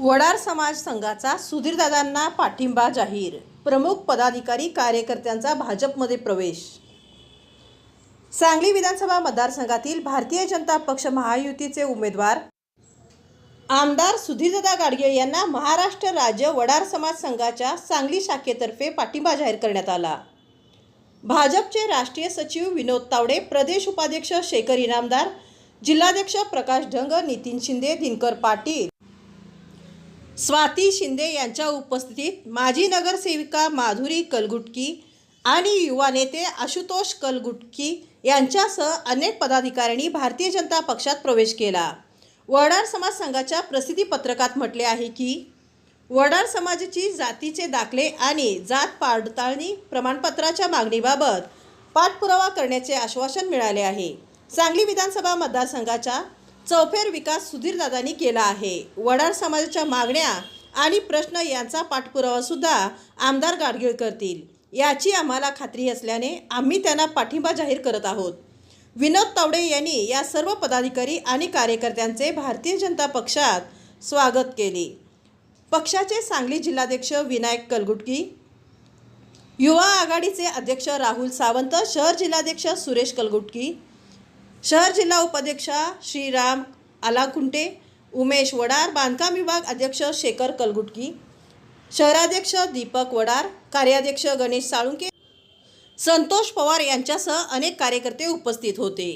वडार समाज संघाचा सुधीरदादांना पाठिंबा जाहीर. प्रमुख पदाधिकारी कार्यकर्त्यांचा भाजपमध्ये प्रवेश. सांगली विधानसभा मतदारसंघातील भारतीय जनता पक्ष महायुतीचे उमेदवार आमदार सुधीरदादा गाडगे यांना महाराष्ट्र राज्य वडार समाज संघाच्या सांगली शाखेतर्फे पाठिंबा जाहीर करण्यात आला. भाजपचे राष्ट्रीय सचिव विनोद तावडे प्रदेश उपाध्यक्ष शेखर इनामदार जिल्हाध्यक्ष प्रकाश ढंग नितीन शिंदे दिनकर पाटील स्वाती शिंदे यांच्या उपस्थितीत माजी नगरसेविका माधुरी कलगुटकी आणि युवा नेते आशुतोष कलगुटकी यांच्यासह अनेक पदाधिकाऱ्यांनी भारतीय जनता पक्षात प्रवेश केला. वडार समाज संघाच्या प्रसिद्धी पत्रकात म्हटले आहे की वडार समाजाची जातीचे दाखले आणि जात पडताळणी प्रमाणपत्राच्या मागणीबाबत पाठपुरावा करण्याचे आश्वासन मिळाले आहे. सांगली विधानसभा मतदारसंघाच्या चौफेर विकास सुधीरदादांनी केला आहे. वडार समाजाच्या मागण्या आणि प्रश्न यांचा पाठपुरावासुद्धा आमदार गाडगीळ करतील. याची आम्हाला खात्री असल्याने आम्ही त्यांना पाठिंबा जाहीर करत आहोत. विनोद तावडे यांनी या सर्व पदाधिकारी आणि कार्यकर्त्यांचे भारतीय जनता पक्षात स्वागत केले. पक्षाचे सांगली जिल्हाध्यक्ष विनायक कलगुटकी युवा आघाडीचे अध्यक्ष राहुल सावंत शहर जिल्हाध्यक्ष सुरेश कलगुटकी शहर जिल्हा उपाध्यक्षा श्रीराम आलाकुंटे उमेश वडार बांधकाम विभाग अध्यक्ष शेखर कलगुटकी शहराध्यक्ष दीपक वडार कार्याध्यक्ष गणेश साळुंके संतोष पवार यांच्यासह अनेक कार्यकर्ते उपस्थित होते.